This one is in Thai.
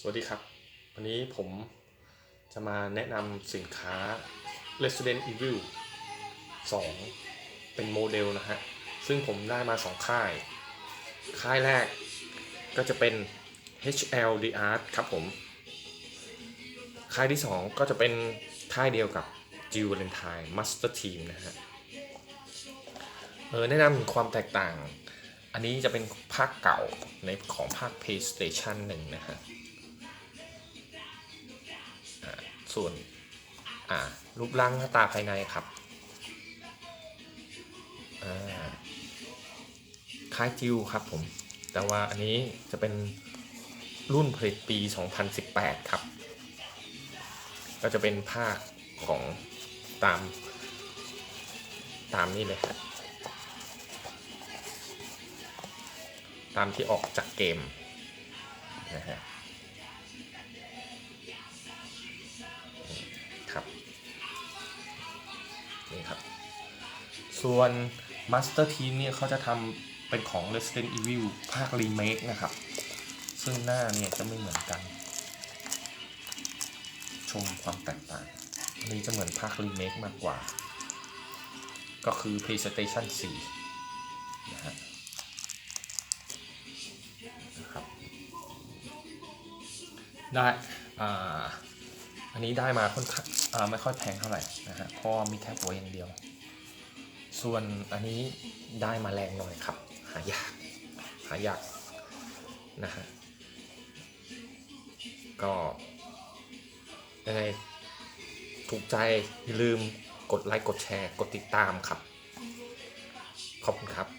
สวัสดีครับ วันนี้ผมจะมาแนะนำสินค้า Resident Evil 2 เป็นโมเดลนะฮะ ซึ่งผมได้มา 2 ค่าย ค่ายแรกก็จะเป็น HL The Art ครับผม ค่ายที่ 2 ก็จะเป็นค่ายเดียวกับ g i l Valentine Master Team นะฮะ เออแนะนำความแตกต่าง อันนี้จะเป็นภาคเก่าในของภาค PlayStation 1 นะฮะ ส่วนอ่ารูปร่างหน้าตาภายในครับคล้ายจิวครับผม แต่ว่าอันนี้จะเป็นรุ่นผลิตปี 2018 ครับ ก็จะเป็นภาคของตามตามนี่เลยครับตามที่ออกจากเกมนะฮะ นี่ครับ ส่วน Master Team เนี่ยเขาจะทำเป็นของ Resident Evil ภาครีเมคนะครับ ซึ่งหน้าเนี่ยจะไม่เหมือนกัน ชมความแตกต่าง อันนี้จะเหมือนภาครีเมคมากกว่า ก็คือ PlayStation 4 นะฮะนะครับได้อ่า อันนี้ได้มาค่อนข้างไม่ค่อยแพงเท่าไหร่นะฮะเพราะมีแค่หัวอย่างเดียว ส่วนอันนี้ได้มาแรงหน่อยครับ หายาก หายากนะฮะก็ยังไงถูกใจอย่าลืมกดไลค์กดแชร์กดติดตามครับ ขอบคุณครับ